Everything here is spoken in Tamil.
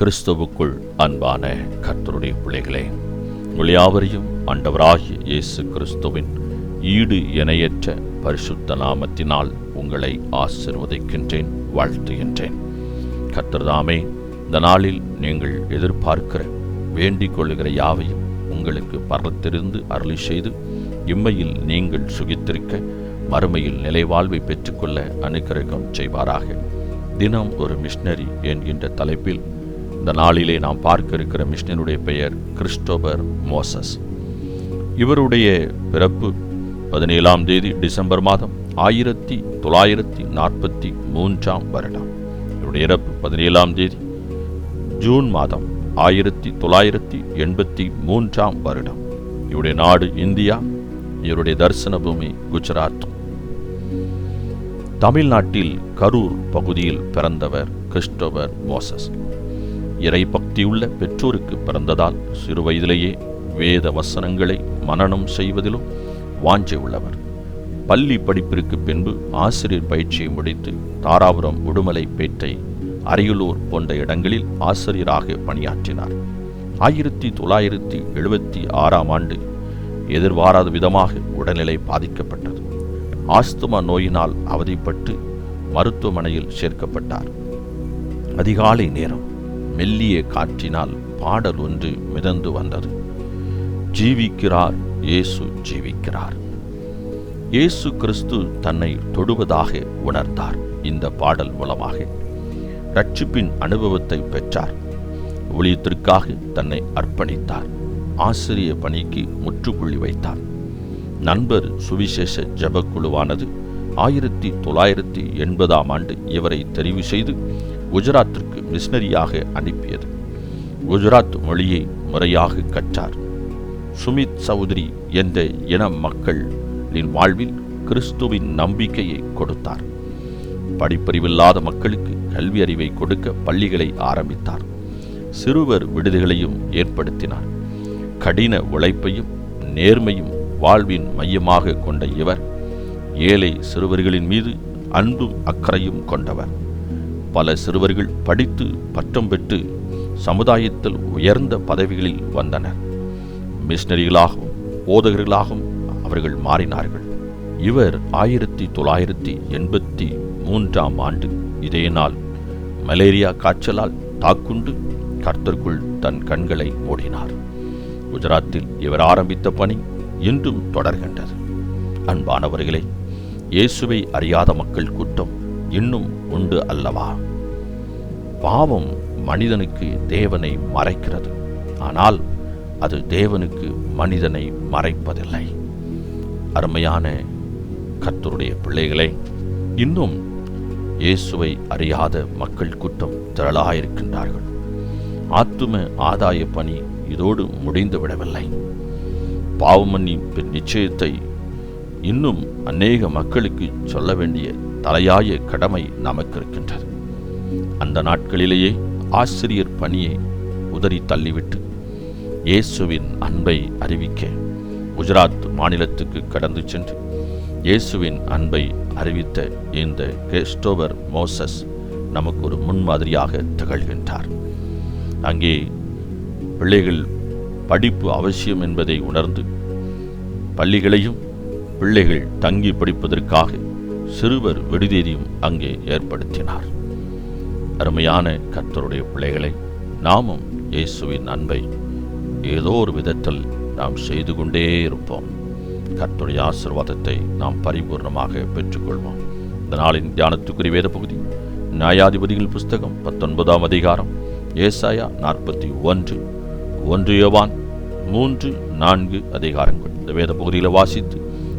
கிறிஸ்துவுக்குள் அன்பான கர்த்தருடைய பிள்ளைகளே உங்கள் யாவரையும் ஆண்டவராகிய இயேசு கிறிஸ்துவின் ஈடு இணையற்ற பரிசுத்த நாமத்தினால் உங்களை ஆசிர்வதிக்கின்றேன் வாழ்த்துகின்றேன். கர்த்தர்தாமே இந்த நாளில் நீங்கள் எதிர்பார்க்கிற வேண்டிக் கொள்ளுகிற யாவையும் உங்களுக்கு பரத்திருந்து அருளி செய்து இம்மையில் நீங்கள் சுகித்திருக்க மறுமையில் நிலைவாழ்வை பெற்றுக்கொள்ள அனுக்கிரகம் செய்வாராக. தினம் ஒரு மிஷினரி என்கின்ற தலைப்பில் இந்த நாளிலே நாம் பார்க்க இருக்கிற மிஷினருடைய பெயர் கிறிஸ்டோபர் மோசஸ். இவருடைய பிறப்பு பதினேழாம் தேதி டிசம்பர் மாதம் ஆயிரத்தி தொள்ளாயிரத்தி நாற்பத்தி மூன்றாம் வருடம். இவருடைய இறப்பு பதினேழாம் தேதி ஜூன் மாதம் ஆயிரத்தி தொள்ளாயிரத்தி எண்பத்தி மூன்றாம் வருடம். இவருடைய நாடு இந்தியா இவருடைய தரிசன பூமி குஜராத். தமிழ்நாட்டில் கரூர் பகுதியில் பிறந்தவர் கிறிஸ்டோபர் மோசஸ். இறை பக்தியுள்ள பெற்றோருக்கு பிறந்ததால் சிறு வயதிலேயே வேத வசனங்களை மனனம் செய்வதிலும் வாஞ்சை உள்ளவர். பள்ளி படிப்பிற்கு பின்பு ஆசிரியர் பயிற்சியை முடித்து தாராபுரம் உடுமலை பேட்டை அரியலூர் போன்ற இடங்களில் ஆசிரியராக பணியாற்றினார். ஆயிரத்தி தொள்ளாயிரத்தி எழுபத்தி ஆறாம் ஆண்டு எதிர்பாராத விதமாக உடல்நிலை பாதிக்கப்பட்டது. ஆஸ்துமா நோயினால் அவதிப்பட்டு மருத்துவமனையில் சேர்க்கப்பட்டார். அதிகாலை நேரம் மெல்லிய காற்றினால் பாடல் ஒன்று மிதந்து வந்தது. ஜீவிக்கிறார் இயேசு ஜீவிக்கிறார். இயேசு கிறிஸ்து தன்னை தொடுவதாக உணர்ந்தார். இந்த பாடல் மூலமாக ரட்சிப்பின் அனுபவத்தை பெற்றார். ஊழியத்திற்காக தன்னை அர்ப்பணித்தார். ஆசிரிய பணிக்கு முற்றுப்புள்ளி வைத்தார். நண்பர் சுவிசேஷ ஜபக்குழுவானது ஆயிரத்தி தொள்ளாயிரத்தி எண்பதாம் ஆண்டு இவரை தெரிவு செய்து குஜராத்திற்கு மிஷனரியாக அனுப்பியது. குஜராத் மொழியை முறையாக கற்றார். சுமித் சௌத்ரி என்ற இன மக்களின் வாழ்வில் கிறிஸ்துவின் நம்பிக்கையை கொடுத்தார். படிப்பறிவில்லாத மக்களுக்கு கல்வி அறிவை கொடுக்க பள்ளிகளை ஆரம்பித்தார். சிறுவர் விடுதிகளையும் ஏற்படுத்தினார். கடின உழைப்பையும் நேர்மையும் வாழ்வின் மையமாக கொண்ட இவர் ஏழை சிறுவர்களின் மீது அன்பும் அக்கறையும் கொண்டவர். பல சிறுவர்கள் படித்து பட்டம் பெற்று சமுதாயத்தில் உயர்ந்த பதவிகளில் வந்தனர். மிஷினரிகளாகவும் போதகர்களாகவும் அவர்கள் மாறினார்கள். இவர் ஆயிரத்தி தொள்ளாயிரத்தி எண்பத்தி மூன்றாம் ஆண்டு இதே நாள் மலேரியா காய்ச்சலால் தாக்குண்டு கர்த்தர்க்குள் தன் கண்களை மூடினார். குஜராத்தில் இவர் ஆரம்பித்த பணி இன்றும் தொடர்கின்றது. அன்பானவர்களே இயேசுவை அறியாத மக்கள் கூட்டம் இன்னும் உண்டு அல்லவா? பாவம் மனிதனுக்கு தேவனை மறைக்கிறது. ஆனால் அது தேவனுக்கு மனிதனை மறைப்பதில்லை. அருமையான கர்த்தருடைய பிள்ளைகளே இன்னும் இயேசுவை அறியாத மக்கள் கூட்டம் திரளாயிருக்கின்றார்கள். ஆத்தும ஆதாய பணி இதோடு முடிந்து விடவில்லை. பாவமன்னிப்பின் நிச்சயத்தை இன்னும் அநேக மக்களுக்கு சொல்ல வேண்டிய தலையாய கடமை நமக்கு இருக்கின்றது அந்த நாட்களிலேயே ஆசிரியர் பணியை உதறி தள்ளிவிட்டு இயேசுவின் அன்பை அறிவிக்க குஜராத் மாநிலத்துக்கு கடந்து சென்று இயேசுவின் அன்பை அறிவித்த இந்த கிறிஸ்டோவர் மோசஸ் நமக்கு ஒரு முன்மாதிரியாக திகழ்கின்றார். அங்கே பிள்ளைகள் படிப்பு அவசியம் என்பதை உணர்ந்து பள்ளிகளையும் பிள்ளைகள் தங்கி படிப்பதற்காக சிறுவர் விடுதியையும் அங்கே ஏற்படுத்தினார். அருமையான கர்த்தருடைய பிள்ளைகளை நாமும் இயேசுவின் அன்பை ஏதோ ஒரு விதத்தில் நாம் செய்து கொண்டே இருப்போம். கர்த்தருடைய ஆசிர்வாதத்தை நாம் பரிபூர்ணமாக பெற்றுக்கொள்வோம். இந்த நாளின் தியானத்துக்குரிய வேத பகுதி நியாயாதிபதிகள் புஸ்தகம் பத்தொன்பதாம் அதிகாரம் ஏசாயா நாற்பத்தி ஒன்று ஒன்று யோவான் மூன்று நான்கு அதிகாரங்கள். இந்த வேத பகுதியில் வாசித்து